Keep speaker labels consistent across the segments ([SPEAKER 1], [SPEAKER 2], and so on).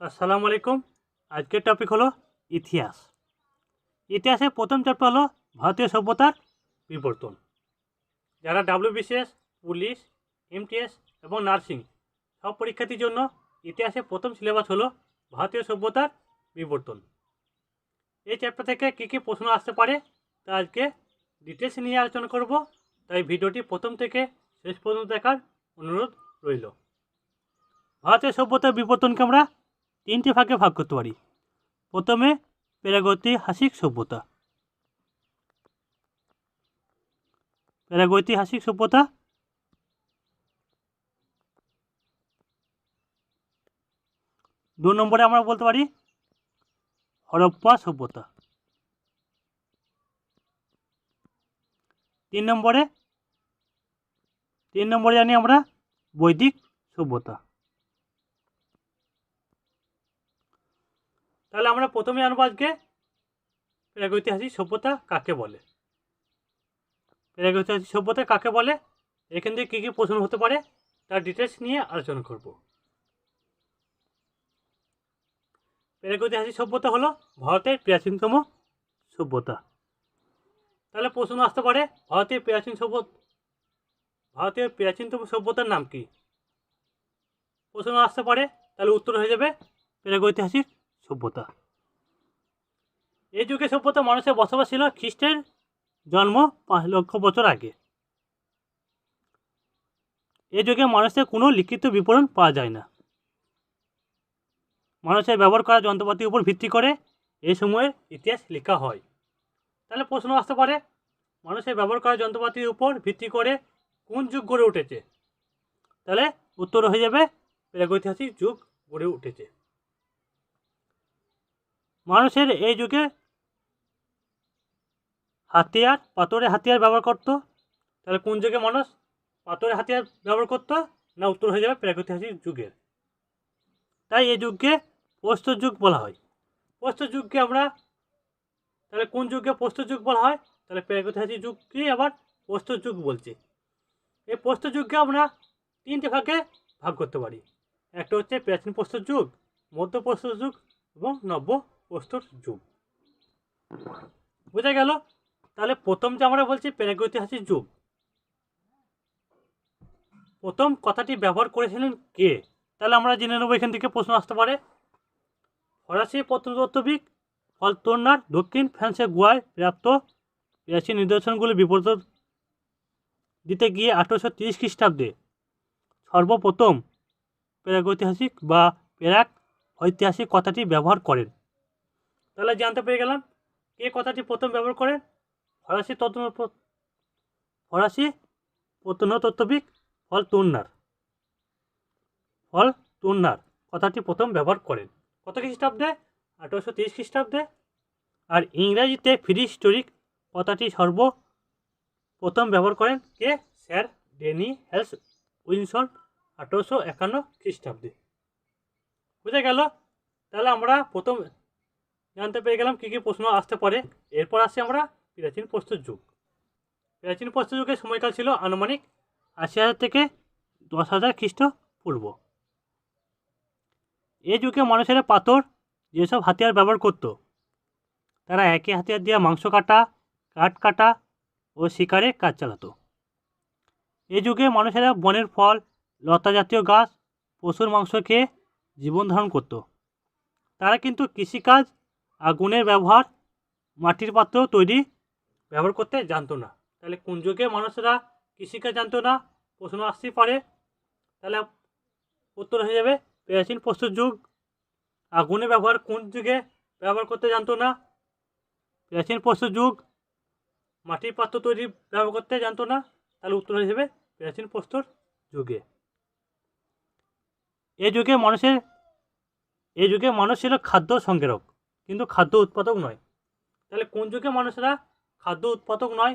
[SPEAKER 1] আসসালামু আলাইকুম। আজকের টপিক হলো ইতিহাস। ইতিহাসের প্রথম চ্যাপ্টার হলো ভারতীয় সভ্যতার বিবর্তন। যারা ডাব্লিউবিসিএস পুলিশ এমটিএস এবং নার্সিং সব পরীক্ষার্থীর জন্য ইতিহাসের প্রথম সিলেবাস হলো ভারতীয় সভ্যতার বিবর্তন। এই চ্যাপ্টার থেকে কী কী প্রশ্ন আসতে পারে তা আজকে ডিটেলস নিয়ে আলোচনা করব। তাই ভিডিওটি প্রথম থেকে শেষ পর্যন্ত দেখার অনুরোধ রইল। ভারতীয় সভ্যতার বিবর্তনকে আমরা তিনটি ভাগে ভাগ করতে পারি। প্রথমে প্রাগৈতিহাসিক সভ্যতা। প্রাগৈতিহাসিক সভ্যতা। দু নম্বরে আমরা বলতে পারি হরপ্পা সভ্যতা। তিন নম্বরে তিন নম্বরে জানি আমরা বৈদিক সভ্যতা। তাহলে আমরা প্রথমে জানব আজকে প্রাগৈতিহাসিক সভ্যতা কাকে বলে? প্রাগৈতিহাসিক সভ্যতা কাকে বলে? এখান থেকে কী কী প্রশ্ন হতে পারে? তার ডিটেলস নিয়ে আলোচনা করব। প্রাগৈতিহাসিক সভ্যতা হলো ভারতের প্রাচীনতম সভ্যতা। তাহলে প্রশ্ন আসতে পারে, ভারতের প্রাচীন সভ্য, ভারতের প্রাচীনতম সভ্যতার নাম কি? প্রশ্ন আসতে পারে, তাহলে উত্তর হয়ে যাবে প্রাগৈতিহাসিক সভ্যতা। এই যুগে সভ্যতা মানুষের বসবাস ছিল খ্রিস্টের জন্ম পাঁচ লক্ষ বছর আগে। এই যুগে মানুষের কোনো লিখিত বিবরণ পাওয়া যায় না। মানুষের ব্যবহার করা যন্ত্রপাতির উপর ভিত্তি করে এই সময়ের ইতিহাস লেখা হয়। তাহলে প্রশ্ন আসতে পারে, মানুষের ব্যবহার করা যন্ত্রপাতির উপর ভিত্তি করে কোন যুগ গড়ে উঠেছে? তাহলে উত্তর হয়ে যাবে, প্রাগৈতিহাসিক যুগ গড়ে উঠেছে। মানুষের এই যুগে হাতিয়ার, পাথরের হাতিয়ার ব্যবহার করতো। তাহলে কোন যুগে মানুষ পাথরের হাতিয়ার ব্যবহার করতো না উত্তর হয়ে যাবে প্রাগৈতিহাসিক যুগের? তাই এই যুগকে প্রস্তর যুগ বলা হয়। প্রস্তর যুগকে আমরা তাহলে কোন যুগকে প্রস্তর যুগ বলা হয়? তাহলে প্রাগৈতিহাসিক যুগকেই আবার প্রস্তর যুগ বলছে। এই প্রস্তর যুগকে আমরা তিনটে ভাগে ভাগ করতে পারি। একটা হচ্ছে প্রাচীন প্রস্তর যুগ, মধ্য যুগ এবং নব্য প্রস্তর যুগ বোঝা গেল? তাহলে প্রথম যে আমরা বলছি প্রাগৈতিহাসিক যুগ প্রথম কথাটি ব্যবহার করেছিলেন কে? তাহলে আমরা জেনে নেব এখান থেকে প্রশ্ন আসতে পারে। ফরাসি প্রত্নতত্ত্ববিদ ফলতোনার দক্ষিণ ফ্রান্সের গোয়ায় প্রাপ্ত প্রাচীন নিদর্শনগুলি বিপরীত দিতে গিয়ে আঠেরোশো তিরিশ খ্রিস্টাব্দে সর্বপ্রথম প্রাগৈতিহাসিক বা প্রাক ঐতিহাসিক কথাটি ব্যবহার করেন। তাহলে জানতে পেরে গেলাম কে কথাটি প্রথম ব্যবহার করেন ফরাসি তত্ত্ব ফরাসি প্রত্নতত্ত্ববিদ ফল তুন্নার ফল তুন্নার কথাটি প্রথম ব্যবহার করেন। কত খ্রিস্টাব্দে? আঠেরোশো তিরিশ খ্রিস্টাব্দে। আর ইংরাজিতে ফ্রি হিস্টোরিক কথাটি সর্ব প্রথম ব্যবহার করেন কে? স্যার ডেনি হেলস উইনসন আঠেরোশো একান্ন খ্রিস্টাব্দে। বুঝে গেল? তাহলে আমরা প্রথম জানতে পেরে গেলাম কী কী প্রশ্ন আসতে পারে। এরপর আসছি আমরা প্রাচীন প্রস্তর যুগ। প্রাচীন প্রস্তর যুগের সময়কাল ছিল আনুমানিক আশি হাজার থেকে দশ হাজার খ্রিস্ট পূর্ব এই যুগে মানুষেরা পাথর যেসব হাতিয়ার ব্যবহার করত, তারা একই হাতিয়ার দিয়ে মাংস কাটা, কাঠ কাটা ও শিকারে কাজ চালাতো। এ যুগে মানুষেরা বনের ফল, লতা জাতীয় গাছ, পশুর মাংস খেয়ে জীবন ধারণ করত। তারা কিন্তু কৃষিকাজ আগুনের ব্যবহার মাটির পাত্র তৈরি ব্যবহার করতে জানতো না। তাহলে কোন যুগে মানুষেরা কৃষিকাজ জানতো না? প্রশ্ন আসতেই পারে। তাহলে উত্তর হয়ে যাবে, প্রাচীন প্রস্তুত যুগ আগুনের ব্যবহার কোন যুগে ব্যবহার করতে জানতো না? প্রাচীন প্রস্তুত যুগ মাটির পাত্র তৈরি ব্যবহার করতে জানতো না? তাহলে উত্তর হয়ে যাবে, প্রাচীন প্রস্তর যুগে। এই যুগে মানুষের এই যুগে মানুষ ছিল খাদ্য সংগ্রাহক কিন্তু খাদ্য উৎপাদক নয়। তাহলে কোন যুগে মানুষেরা খাদ্য উৎপাদক নয়?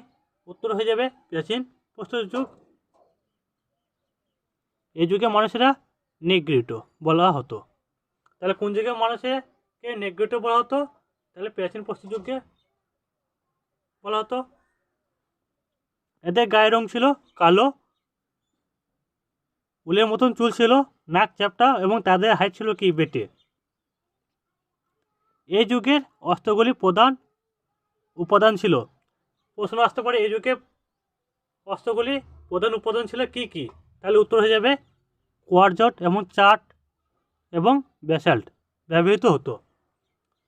[SPEAKER 1] উত্তর হয়ে যাবে প্রাচীন প্রস্তর যুগ। এই যুগে মানুষেরা নেগ্রিটো বলা হতো। তাহলে কোন যুগে মানুষকে নেগ্রিটো বলা হতো? তাহলে প্রাচীন প্রস্তর যুগে বলা হতো। এদের গায়ের রং ছিল কালো, উলের মতন চুল ছিল, নাক চ্যাপটা, এবং তাদের হাইট ছিল কি বেটে? এই যুগের অস্ত্রগুলি প্রধান উপাদান ছিল। প্রশ্ন আসতে পারে এই যুগে অস্ত্রগুলি প্রধান উপাদান ছিল কি কি? তাহলে উত্তর হয়ে যাবে কোয়ারজট এবং চাট এবং ব্যাসাল্ট ব্যবহৃত হতো।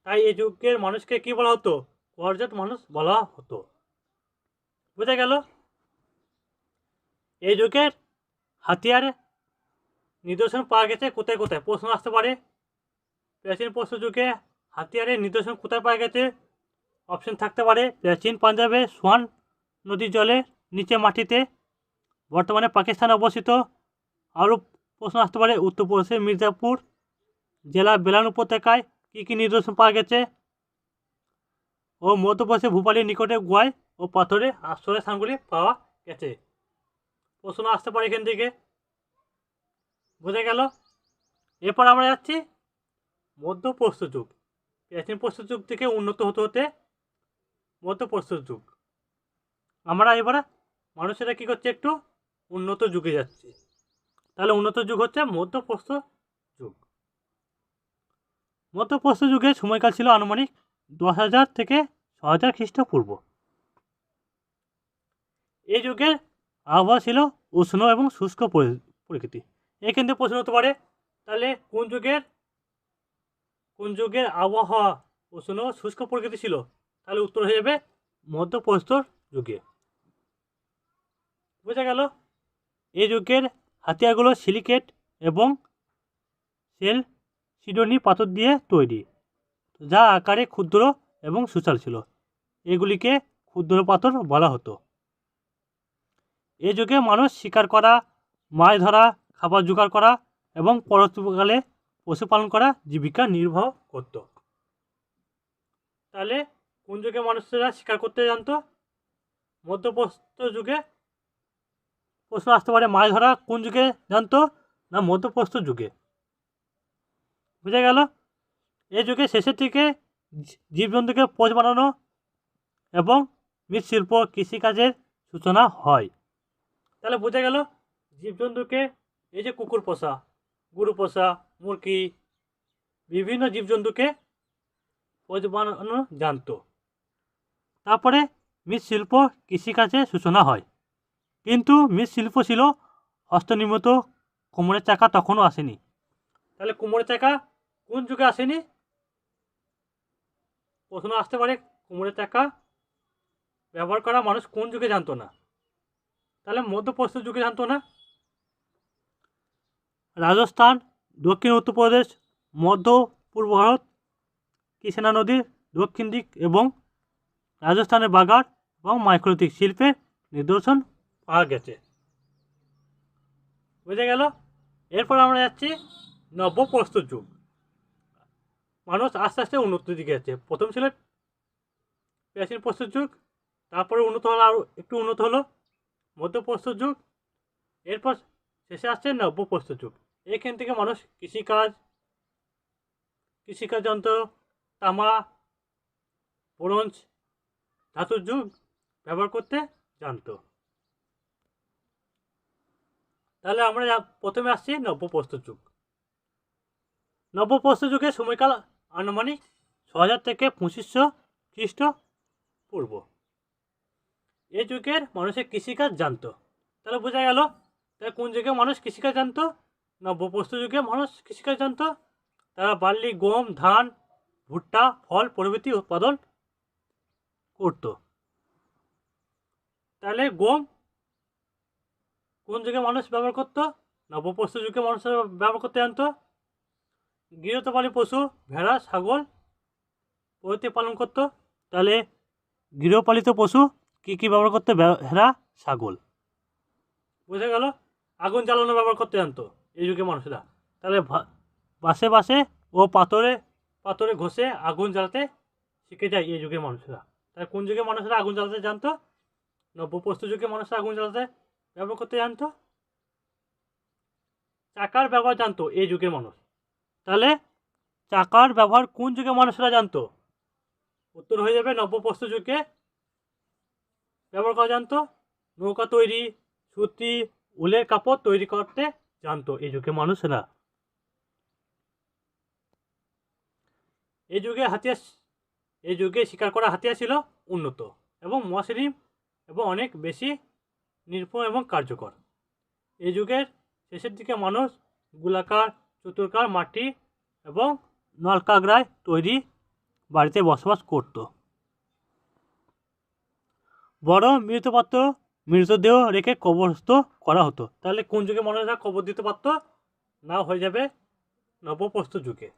[SPEAKER 1] তাই এই যুগের মানুষকে কি বলা হতো? কোয়ারজট মানুষ বলা হতো। বুঝা গেল? এই যুগের হাতিয়ার নিদর্শন পাওয়া গেছে কোথায় কোথায়? প্রশ্ন আসতে পারে, প্রাচীন প্রশ্ন যুগে হাতিয়ারের নিদর্শন কোথায় পাওয়া গেছে? অপশন থাকতে পারে প্রাচীন পাঞ্জাবে সোয়ান নদীর জলে নিচে মাটিতে। বর্তমানে পাকিস্তানে অবস্থিত। আরও প্রশ্ন আসতে পারে উত্তরপ্রদেশের মির্জাপুর জেলা বেলান উপত্যকায় কী কী নিদর্শন পাওয়া গেছে? ও মধ্যপ্রদেশের ভূপালির নিকটে গোয়ায় ও পাথরে আশ্রয় স্থানগুলি পাওয়া গেছে। প্রশ্ন আসতে পারে এখান থেকে। বোঝা গেল। এরপর আমরা যাচ্ছি মধ্যপ্রস্তর যুগ। প্রাচীন প্রস্তর যুগ থেকে উন্নত হতে হতে মধ্যপ্রস্তর যুগ। আমরা এবার মানুষেরা কী করছে একটু উন্নত যুগে যাচ্ছে। তাহলে উন্নত যুগ হচ্ছে মধ্যপ্রস্তর যুগ। মধ্যপ্রস্তর যুগের সময়কাল ছিল আনুমানিক দশ হাজার থেকে ছ হাজার খ্রিস্টপূর্ব। এই যুগের আবহাওয়া ছিল উষ্ণ এবং শুষ্ক পরি- প্রকৃতি এই থেকে প্রশ্ন হতে পারে, তাহলে কোন যুগের কোন যুগের আবহাওয়া উষ্ণ শুষ্ক প্রকৃতি ছিল? তাহলে উত্তর হয়ে যাবে মধ্যপ্রস্তর যুগে। বোঝা গেল এই যুগের হাতিয়ারগুলো সিলিকেট এবং সেল সিডনি পাথর দিয়ে তৈরি, যা আকারে ক্ষুদ্র এবং সুচাল ছিল। এগুলিকে ক্ষুদ্র পাথর বলা হতো। এ যুগে মানুষ শিকার করা, মাছ ধরা, খাবার জোগাড় করা এবং পরবর্তীকালে পশুপালন করা, জীবিকা নির্বাহ করত। তাহলে কোন যুগে মানুষেরা শিকার করতে জানতো? মধ্যপ্রস্তর যুগে প্রশ্ন আসতে পারে, মাছ ধরা কোন যুগে জানতো না মধ্যপ্রস্তর যুগে? বুঝা গেল? এই যুগে শেষের দিকে জীবজন্তুকে পোষ বানানো এবং মৃৎশিল্প, কৃষিকাজের সূচনা হয়। তাহলে বোঝা গেল, জীবজন্তুকে এই যে কুকুর পোষা গরু পোষা মুরগি, বিভিন্ন জীবজন্তুকে বানানো জানতো। তারপরে মৃৎশিল্প কৃষিকাজে সূচনা হয়। কিন্তু মৃৎশিল্প ছিল হস্তনির্মিত কোমরের চাকা তখনও আসেনি। তাহলে কোমরের চাকা কোন যুগে আসেনি? প্রশ্ন আসতে পারে, কোমরের চাকা ব্যবহার করা মানুষ কোন যুগে জানতো না? তাহলে মধ্যপ্রস্তর যুগে জানতো না? রাজস্থান, দক্ষিণ উত্তরপ্রদেশ মধ্য, পূর্ব ভারত, কৃষ্ণা নদীর দক্ষিণ দিক এবং রাজস্থানের বাগার এবং মাইক্রোতিক শিল্পের নিদর্শন পাওয়া গেছে। বুঝে গেল? এরপর আমরা যাচ্ছি নব্যপ্রস্তর যুগ। মানুষ আস্তে আস্তে উন্নতির দিকে যাচ্ছে। প্রথম ছিল প্রাচীন প্রস্তর যুগ, তারপরে উন্নত হলো আরও একটু উন্নত হলো। মধ্যপ্রস্তর যুগ, এরপর শেষে আসছে নব্যপ্রস্তর যুগ। এখান থেকে মানুষ কৃষিকাজ কৃষিকাজ যন্ত্র, তামা, ব্রোঞ্জ, ধাতুর যুগ ব্যবহার করতে জানতো। তাহলে আমরা প্রথমে আসছি নব্যপ্রস্তর যুগ। নব্যপ্রস্তর যুগের সময়কাল আনুমানিক ছ হাজার থেকে পঁচিশশো খ্রিস্ট পূর্ব। এই যুগের মানুষের কৃষিকাজ জানতো। তাহলে বোঝা গেল, তাহলে কোন যুগে মানুষ কৃষিকাজ জানতো? নব্যপ্রস্তর যুগে মানুষ কৃষিকাজ জানতো। তারা বার্লি, গম, ধান, ভুট্টা, ফল প্রভৃতি উৎপাদন করতো। তাহলে গম কোন যুগে মানুষ ব্যবহার করতো? নবপ্রস্তর যুগে মানুষ ব্যবহার করতে জানতো। গৃহপালিত পশু, ভেড়া, ছাগল প্রভৃতি পালন করতো। তাহলে গৃহপালিত পশু কী কী ব্যবহার করতে? ভেড়া, ছাগল। বুঝে গেল? আগুন জ্বালানো ব্যবহার করতে জানতো। এই যুগে মানুষরা তাহলে বাসে বাসে ও পাথরে পাথরে ঘষে আগুন জ্বালাতে শিখে যায় এই যুগের মানুষরা তাহলে কোন যুগে মানুষরা আগুন জ্বালাতে জানতো? নব্যপ্রস্তর যুগে মানুষরা আগুন জ্বালাতে ব্যবহার করতে জানতো? চাকার ব্যবহার জানতো এই যুগের মানুষ। তাহলে চাকার ব্যবহার কোন যুগে মানুষরা জানতো? উত্তর হয়ে যাবে নব্যপ্রস্তর যুগে। ব্যবহার করা জানতো? নৌকা তৈরি, সুতি, উলের কাপড় তৈরি করতে জানতো এই যুগে মানুষেরা। এই যুগে হাতিয়ার, এই যুগে শিকার করা হাতিয়ার ছিল উন্নত এবং মসৃণ এবং অনেক বেশি নির্ভুল এবং কার্যকর। এই যুগের শেষের দিকে মানুষ গোলাকার, চতুর্কার মাটি এবং নলকাগড়ায় তৈরি বাড়িতে বসবাস করত। বড় মৃতপাত্র মৃতদেহ রেখে কবরস্থ করা হতো। তাহলে কোন যুগে মানুষরা কবর দিতে পারতো? না হয়ে যাবে নবপ্রস্ত যুগে।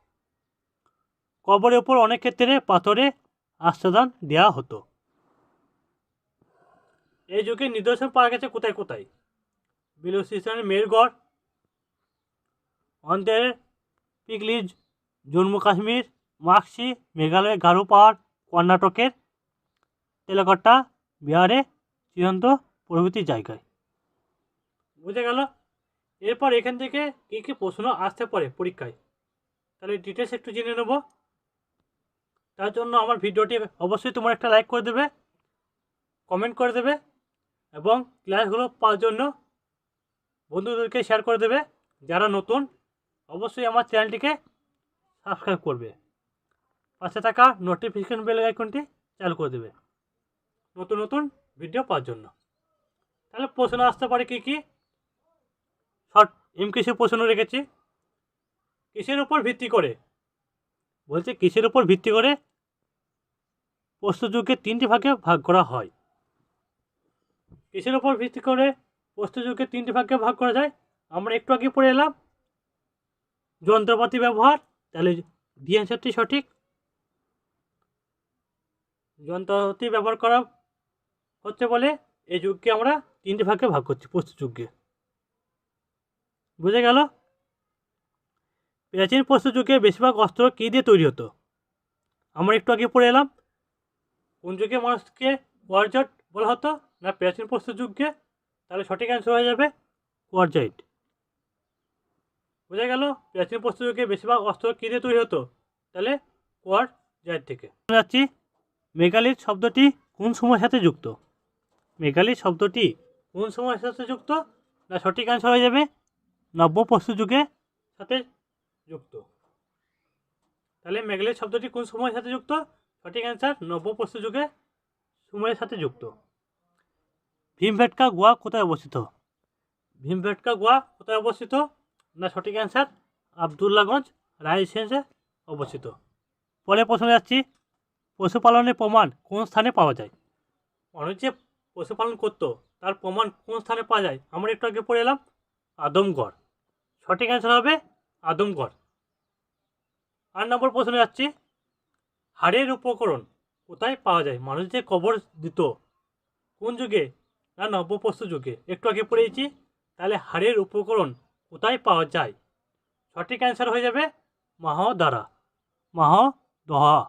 [SPEAKER 1] কবরের ওপর অনেক ক্ষেত্রে পাথরে আচ্ছাদন দেওয়া হতো। এই যুগে নিদর্শন পাওয়া গেছে কোথায় কোথায়? বিলুচিস্তানের মেরগড় অন্ধ্রের পিগলিজ জম্মু কাশ্মীর, মাক্সি মেঘালয়ের গারো পাহাড়, কর্ণাটকের তেলাকট্টা বিহারে চিরন্ত প্রভৃতি জায়গায়। বুঝে গেল? এরপর এখান থেকে কী কী প্রশ্ন আসতে পারে পরীক্ষায়? তাহলে ডিটেলস একটু জেনে নেব। তার জন্য আমার ভিডিওটি অবশ্যই তোমার একটা লাইক করে দেবে কমেন্ট করে দেবে এবং ক্লাসগুলো পাওয়ার জন্য বন্ধুদেরকে শেয়ার করে দেবে। যারা নতুন, অবশ্যই আমার চ্যানেলটিকে সাবস্ক্রাইব করবে। পাশে থাকা নোটিফিকেশন বেল আইকনটি চালু করে দেবে। নতুন নতুন ভিডিও পাওয়ার জন্য। তাহলে প্রশ্ন আসতে পারে কী কী? শর্ট এম কিছু প্রশ্ন রেখেছি? কিসের উপর ভিত্তি করে? বলছে কিসের উপর ভিত্তি করে? প্রস্তুযুগকে তিনটি ভাগে ভাগ করা হয়। কিসের উপর ভিত্তি করে প্রস্তুযুগকে তিনটি ভাগে ভাগ করা যায়? আমরা একটু আগে পড়ে এলাম। যন্ত্রপাতি ব্যবহার, তাহলে ডি অ্যান্সারটি সঠিক। যন্ত্রপাতি ব্যবহার করা হচ্ছে বলে এই যুগকে আমরা তিনটি ভাগে ভাগ করছি প্রস্তুযুগকে বুঝে গেল? প্রাচীন প্রস্তুযুগে বেশিরভাগ অস্ত্র কী দিয়ে তৈরি হতো? আমরা একটু আগে পড়ে এলাম, কোন যুগে মানুষকে ওয়ারজট বলা হতো না প্রাচীন প্রস্তুযুগকে তাহলে সঠিক অ্যান্সার হয়ে যাবে কোয়ারজাইট। বোঝা গেল? প্রাচীন প্রস্তুযুগে বেশিরভাগ অস্ত্র কী দিয়ে তৈরি হতো? তাহলে কোয়ারজাইট থেকে। যাচ্ছি, মেগালিথ শব্দটি কোন সময়ের সাথে যুক্ত? মেগালিথ শব্দটি কোন সময়ের সাথে যুক্ত? না সঠিক অ্যান্সার হয়ে যাবে নব্য প্রস্তুযুগের সাথে যুক্ত। তাহলে মেঘালয় শব্দটি কোন সময়ের সাথে যুক্ত? সঠিক অ্যান্সার নব্য পশু যুগে সময়ের সাথে যুক্ত। ভীমভেটকা গোয়া কোথায় অবস্থিত? ভীমভেটকা গোয়া কোথায় অবস্থিত? না সঠিক অ্যান্সার আবদুল্লাগঞ্জ রায়গঞ্জে অবস্থিত। পরে প্রশ্নে যাচ্ছি, পশুপালনের প্রমাণ কোন স্থানে পাওয়া যায়? মানুষ যে পশুপালন করতো তার প্রমাণ কোন স্থানে পাওয়া যায়? আমরা একটু আগে পড়ে এলাম আদমগড়। সঠিক অ্যান্সার হবে আদমগড়। আট নম্বর প্রশ্নে যাচ্ছি। হাড়ের উপকরণ কোথায় পাওয়া যায়? মানুষ যে কবর দিত, কোন যুগে না নব্যপ্রস্ত যুগে? একটু আগে পড়েছি তাহলে হাড়ের উপকরণ কোথায় পাওয়া যায়? সঠিক অ্যান্সার হয়ে যাবে মাহ দ্বারা মাহ দহা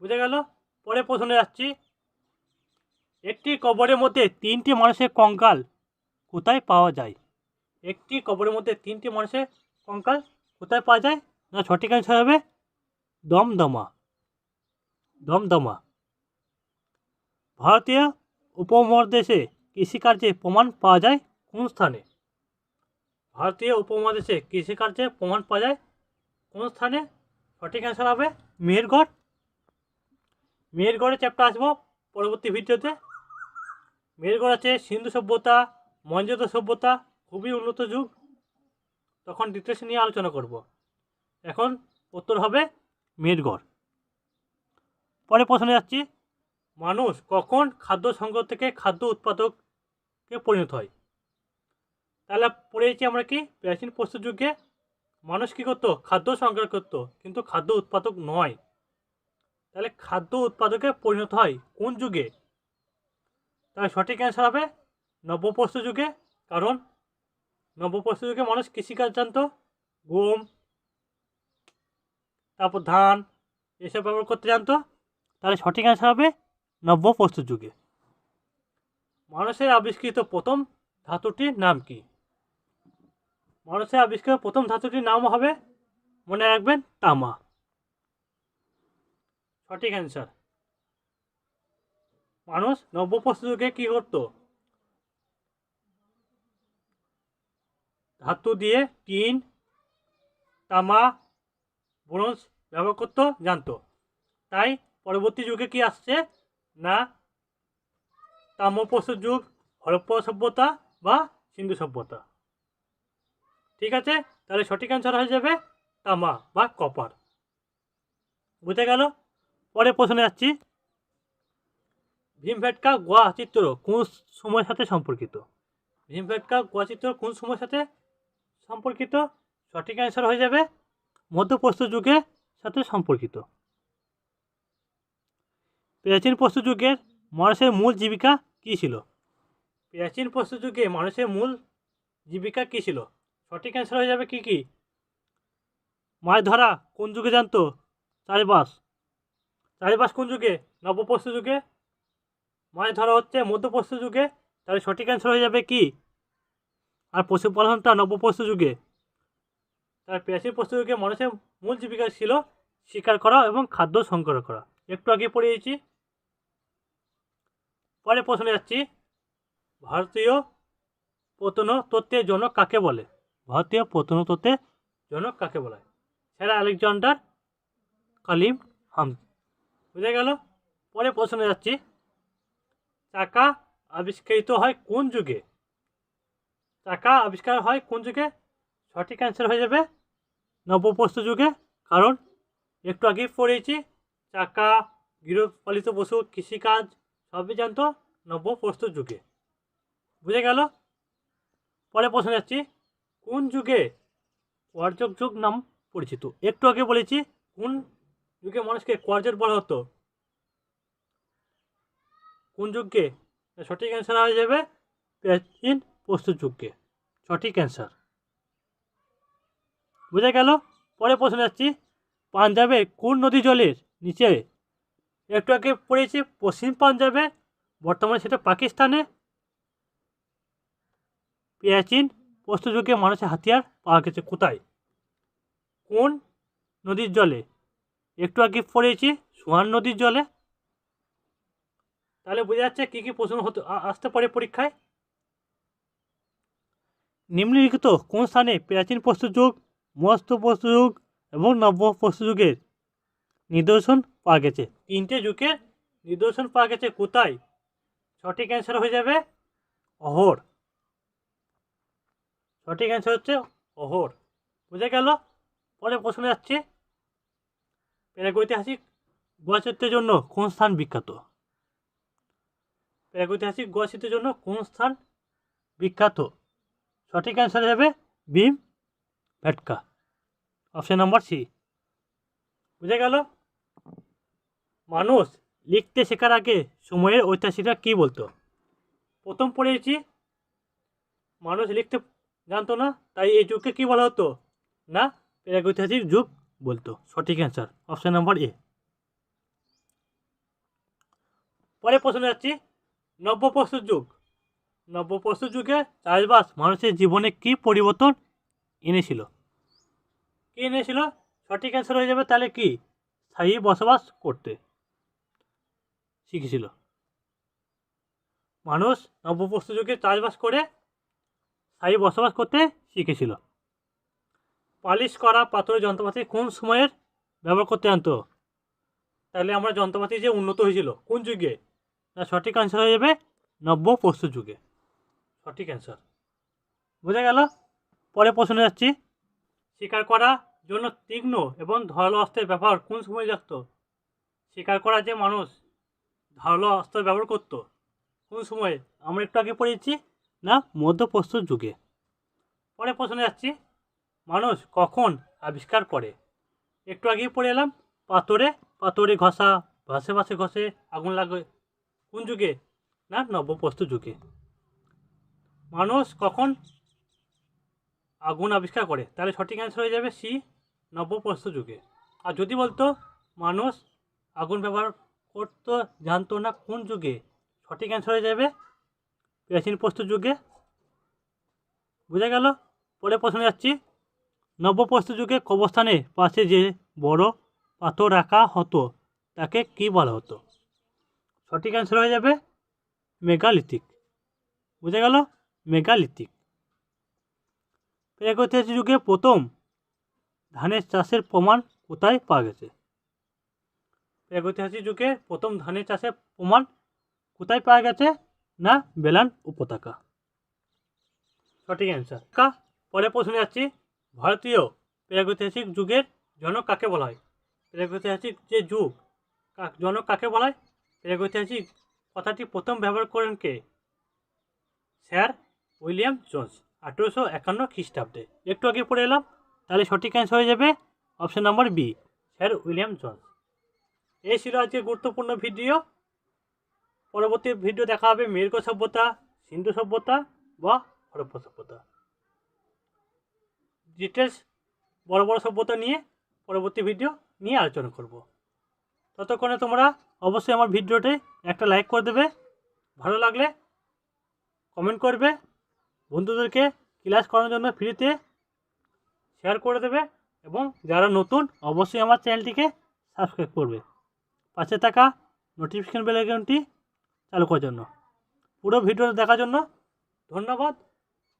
[SPEAKER 1] বুঝে গেল? পরে প্রশ্নে যাচ্ছি। একটি কবরের মধ্যে তিনটি মানুষের কঙ্কাল কোথায় পাওয়া যায়? একটি কবরের মধ্যে তিনটি মানুষের কঙ্কাল কোথায় পাওয়া যায়? না সঠিক অ্যান্সার হবে দমদমা। দমদমা। ভারতীয় উপমহাদেশে কৃষিকার্যে প্রমাণ পাওয়া যায় কোন স্থানে? ভারতীয় উপমহাদেশে কৃষিকার্যে প্রমাণ পাওয়া যায় কোন স্থানে? সঠিক অ্যান্সার হবে মেহেরগড়। মেহেরগড়ের চ্যাপ্টার আসব পরবর্তী ভিডিওতে। মেহেরগড় আছে সিন্ধু সভ্যতা, মঞ্জত সভ্যতা, খুবই উন্নত যুগ। তখন ডিটেলস নিয়ে আলোচনা করব। এখন উত্তর হবে মেহেরগড় পরে প্রশ্নে যাচ্ছি, মানুষ কখন খাদ্য সংগ্রহ থেকে খাদ্য উৎপাদককে পরিণত হয়? তাহলে পড়েছি আমরা কি, প্রাচীন প্রস্তুত যুগে মানুষ কী করতো? খাদ্য সংগ্রহ করতো, কিন্তু খাদ্য উৎপাদক নয়। তাহলে খাদ্য উৎপাদকে পরিণত হয় কোন যুগে? তাহলে সঠিক অ্যান্সার হবে নব্যপ্রস্ত যুগে। কারণ নব্যপ্রস্ত যুগে মানুষ কৃষিকাজ জানতো, গম, তারপর ধান, এসব ব্যবহার করতে জানতো। তাহলে সঠিক অ্যান্সার হবে নব্যপ্রস্ত যুগে। মানুষের আবিষ্কৃত প্রথম ধাতুটির নাম কি? মানুষের আবিষ্কৃত প্রথম ধাতুটির নাম হবে, মনে রাখবেন, তামা। সঠিক অ্যান্সার মানুষ নব্যপ্রস্ত যুগে কী করতো? ধাতু দিয়ে টিন, তামা, ব্রোঞ্জ ব্যবহার করতো, জানতো। তাই পরবর্তী যুগে কি আসছে? না তাম্রপ্রস্তর যুগ, হরপ্পা সভ্যতা বা সিন্ধু সভ্যতা। ঠিক আছে? তাহলে সঠিক অ্যান্সার হয়ে যাবে তামা বা কপার। বুঝে গেল? পরে প্রশ্নে যাচ্ছি ভীমভেটকা গোয়া চিত্র কোন সময়ের সাথে সম্পর্কিত? ভীমভেটকা গোয়া চিত্র কোন সময়ের সাথে সম্পর্কিত? সঠিক অ্যান্সার হয়ে যাবে মধ্যপ্রস্তর যুগের সাথে সম্পর্কিত। প্রাচীন প্রস্তর যুগের মানুষের মূল জীবিকা কী ছিল? প্রাচীন প্রস্তর যুগে মানুষের মূল জীবিকা কী ছিল? সঠিক অ্যান্সার হয়ে যাবে কি কি? মাছ ধরা কোন যুগে জানতো? চাষবাস। চাষবাস কোন যুগে? নবপ্রস্তর যুগে মাছ ধরা হচ্ছে মধ্যপ্রস্তর যুগে, তাহলে সঠিক অ্যান্সার হয়ে যাবে কি? আর পশুপালনটা নবপ্রস্তর যুগে। তার প্রাচীন প্রস্তর যুগে মানুষের মূল জীবিকা ছিল শিকার করা এবং খাদ্য সংগ্রহ করা। একটু আগে পড়িয়েছি পরে প্রশ্নে যাচ্ছি, ভারতীয় প্রত্নতত্ত্বের জনক কাকে বলে? ভারতীয় প্রত্নতত্ত্বের জনক কাকে বলে? সেরা আলেকজান্ডার কালিম হাম বুঝে গেল? পরে প্রশ্নে যাচ্ছি চাকা আবিষ্কৃত হয় কোন যুগে? চাকা আবিষ্কার হয় কোন যুগে? সঠিক অ্যান্সার হয়ে যাবে নবপ্রস্তর যুগে। কারণ একটু আগেই পড়েছি চাকা গৃহপালিত পশু, কৃষিকাজ সবই জানতো নবপ্রস্তর যুগে। বুঝে গেল? পরে প্রশ্ন যাচ্ছি, কোন যুগে কোয়ার্জক যুগ নাম পরিচিত? একটু আগে বলেছি, কোন যুগে মানুষকে কোয়ার্জক বলা হতো? কোন যুগকে? সঠিক অ্যান্সার হয়ে যাবে প্রাচীন প্রস্তুত যুগকে। সঠিক অ্যান্সার বুঝে গেল? পরে প্রশ্ন যাচ্ছি পাঞ্জাবে কোন নদী জলের নিচে একটু আগে পড়েছি, পশ্চিম পাঞ্জাবে, বর্তমানে সেটা পাকিস্তানে। প্রাচীন প্রস্তর যুগে মানুষের হাতিয়ার পাওয়া গেছে কোথায়? কোন নদীর জলে? একটু আগে পড়েছি, সোয়ান নদীর জলে। তাহলে বোঝা যাচ্ছে কী কী প্রশ্ন হতে আসতে পারে পরীক্ষায়। নিম্নলিখিত কোন স্থানে প্রাচীন প্রস্তর যুগ মস্ত যুগ এবং নব্য যুগের নিদর্শন পাওয়া গেছে? তিনটে যুগের নিদর্শন পাওয়া গেছে কোথায়? সঠিক অ্যান্সার হয়ে যাবে অহর। সঠিক অ্যান্সার হচ্ছে অহর। বুঝে গেল? পরে প্রশ্ন যাচ্ছে প্রাগৈতিহাসিক গোয়াচিত্রের জন্য কোন স্থান বিখ্যাত? প্রাগৈতিহাসিক গোয়াচিত্রের জন্য কোন স্থান বিখ্যাত? সঠিক অ্যান্সার হবে Bhimbetka. Option number C বুঝে গেল? মানুষ লিখতে শেখার আগে সময়ের ঐতিহাসিকরা কী বলতো? প্রথম পড়েছি, মানুষ লিখতে জানতো না, তাই এই যুগকে কী বলা হতো? না প্রাগৈতিহাসিক যুগ বলতো। সঠিক অ্যান্সার অপশন নাম্বার এ পরে প্রশ্ন যাচ্ছি। নব্যপ্রস্তর যুগ। নব্যপ্রস্তর যুগে চাষবাস মানুষের জীবনে কী পরিবর্তন এনেছিল? কী এনেছিল? সঠিক অ্যান্সার হয়ে যাবে তাহলে কি? স্থায়ী বসবাস করতে শিখেছিল। মানুষ নব্যপ্রস্তর যুগে চাষবাস করে স্থায়ী বসবাস করতে শিখেছিল। পালিশ করা পাথরের যন্ত্রপাতি কোন সময়ের ব্যবহার করতে জানতো তাহলে আমরা যন্ত্রপাতি যে উন্নত হয়েছিল, কোন যুগে? না সঠিক অ্যান্সার হয়ে যাবে নব্য প্রস্তর যুগে। সঠিক অ্যান্সার বুঝা গেল? পরে প্রশ্নে যাচ্ছি। শিকার করার জন্য তীক্ষ্ণ এবং ধারালো অস্ত্রের ব্যবহার কোন সময় জানত শিকার করার যে মানুষ ধারালো অস্ত্র ব্যবহার করত, কোন সময়ে? আমরা একটু আগে পড়েছি না মধ্যপ্রস্তর যুগে। পরে প্রশ্নে যাচ্ছি। মানুষ কখন আবিষ্কার করে? একটু আগেই পড়ে এলাম, পাথরে পাথরে ঘষা, ভাসে ভাসে, ঘষে আগুন লাগে কোন যুগে? না নব্যপ্রস্তর যুগে। মানুষ কখন আগুন আবিষ্কার করে? তাহলে সঠিক অ্যান্সার হয়ে যাবে সি নব্যপ্রস্তর যুগে। আর যদি বলতো, মানুষ আগুন ব্যবহার করতো, জানতো না কোন যুগে? সঠিক অ্যান্সার হয়ে যাবে প্রাচীন প্রস্তর যুগে। বুঝা গেল? পরে প্রশ্নে যাচ্ছি। নব্যপ্রস্তর যুগে কবরস্থানে পাশে যে বড় পাথর রাখা হতো, তাকে কী বলা হতো? সঠিক অ্যান্সার হয়ে যাবে মেগালিথিক বুঝা গেল? মেগালিথিক প্রাগৈতিহাসিক যুগে প্রথম ধানের চাষের প্রমাণ কোথায় পাওয়া গেছে? প্রাগৈতিহাসিক যুগে প্রথম ধানের চাষের প্রমাণ কোথায় পাওয়া গেছে না বেলান উপত্যকা? সঠিক অ্যান্সার কা পরে প্রশ্নে যাচ্ছি। ভারতীয় প্রাগৈতিহাসিক যুগের জনক কাকে বলা হয়? প্রাগৈতিহাসিক যে যুগ জনক কাকে বলা হয়? প্রাগৈতিহাসিক কথাটি প্রথম ব্যবহার করেন কে? স্যার উইলিয়াম জোন্স, আঠেরোশো একান্ন খ্রিস্টাব্দে। একটু আগে পড়ে এলাম, তাহলে সঠিক অ্যান্সার হয়ে যাবে option number B sir William Jones. এই ছিল আজকে গুরুত্বপূর্ণ ভিডিও পরবর্তী ভিডিও দেখা হবে মেরগ সভ্যতা, সিন্ধু সভ্যতা বা হরপ্প সভ্যতা। ডিটেলস বড় বড় সভ্যতা নিয়ে পরবর্তী ভিডিও নিয়ে আলোচনা করব। ততক্ষণে তোমরা অবশ্যই আমার ভিডিওতে একটা লাইক করে দেবে। ভালো লাগলে কমেন্ট করবে। বন্ধুদেরকে ক্লাস করানোর জন্য ফ্রিতে শেয়ার করে দেবে এবং যারা নতুন, অবশ্যই আমার চ্যানেলটিকে সাবস্ক্রাইব করবে। পাশে থাকা নোটিফিকেশন বেল আইকনটি চালু করার জন্য। পুরো ভিডিও দেখার জন্য ধন্যবাদ।